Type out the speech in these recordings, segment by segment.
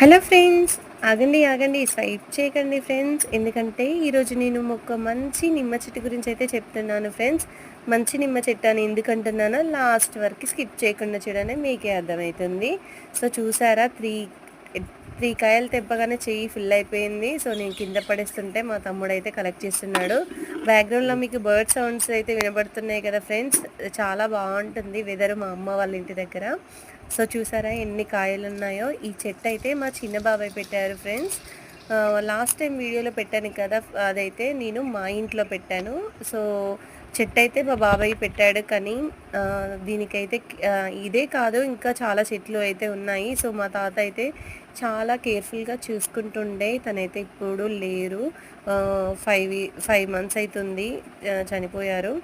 Hello friends. ఆగండి ఆగండి. Swipe చేయకండి ఫ్రెండ్స్. ఎందుకంటే ఈరోజు నేను ఒక మంచి నిమ్మ చెట్టు గురించి అయితే చెప్తున్నాను ఫ్రెండ్స్. మంచి నిమ్మ చెట్టు అని ఎందుకంటున్నానో లాస్ట్ వరకు స్కిప్ చేయకుండా చూడని మీకే అర్థమవుతుంది. సో చూసారా త్రీ త్రీ కాయలు తెప్పగానే చెయ్యి ఫిల్ అయిపోయింది. సో నేను కింద పడేస్తుంటే మా తమ్ముడు అయితే కలెక్ట్ చేస్తున్నాడు బ్యాక్గ్రౌండ్లో మీకు బర్డ్ సౌండ్స్ అయితే వినబడుతున్నాయి కదా ఫ్రెండ్స్ చాలా బాగుంటుంది వెదర్ మా అమ్మ వాళ్ళ ఇంటి దగ్గర. సో చూసారా ఎన్ని కాయలు ఉన్నాయో? ఈ చెట్టు అయితే మా చిన్న బాబాయ్ పెట్టారు ఫ్రెండ్స్ లాస్ట్ టైం వీడియోలో పెట్టాను కదా అదైతే నేను మా ఇంట్లో పెట్టాను. సో చెట్టు అయితే మా బాబాయ్ పెట్టాడు కానీ దీనికైతే ఇదే కాదు ఇంకా చాలా చెట్లు అయితే ఉన్నాయి. సో మా తాత అయితే చాలా కేర్ఫుల్గా చూసుకుంటుండే. తనైతే ఇప్పుడు లేరు. ఫైవ్ ఫైవ్ మంత్స్ అవుతుంది చనిపోయారు.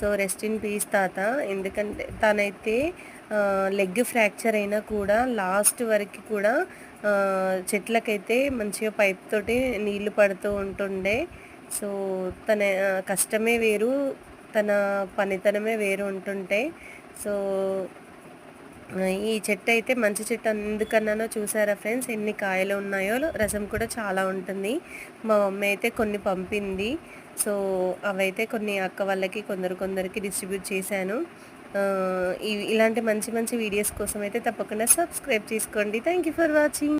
సో రెస్ట్ ఇన్ పీస్ తాత. ఎందుకంటే తనైతే లెగ్ ఫ్రాక్చర్ అయినా కూడా లాస్ట్ వరకు కూడా చెట్లకైతే మంచిగా పైప్ తోటి నీళ్ళు పడుతూ ఉంటుండే. సో తన కష్టమే వేరు. తన పనితనమే వేరు ఉంటుంటే సో ఈ చెట్టు అయితే మంచి చెట్టు ఎందుకన్నానో చూసారా ఫ్రెండ్స్? ఎన్ని కాయలు ఉన్నాయో రసం కూడా చాలా ఉంటుంది. మా మమ్మీ అయితే కొన్ని పంపింది. సో అవైతే కొన్ని అక్క వాళ్ళకి కొందరు కొందరికి డిస్ట్రిబ్యూట్ చేశాను. ఇలాంటి మంచి మంచి వీడియోస్ కోసం అయితే తప్పకుండా సబ్స్క్రైబ్ చేసుకోండి. Thank you for watching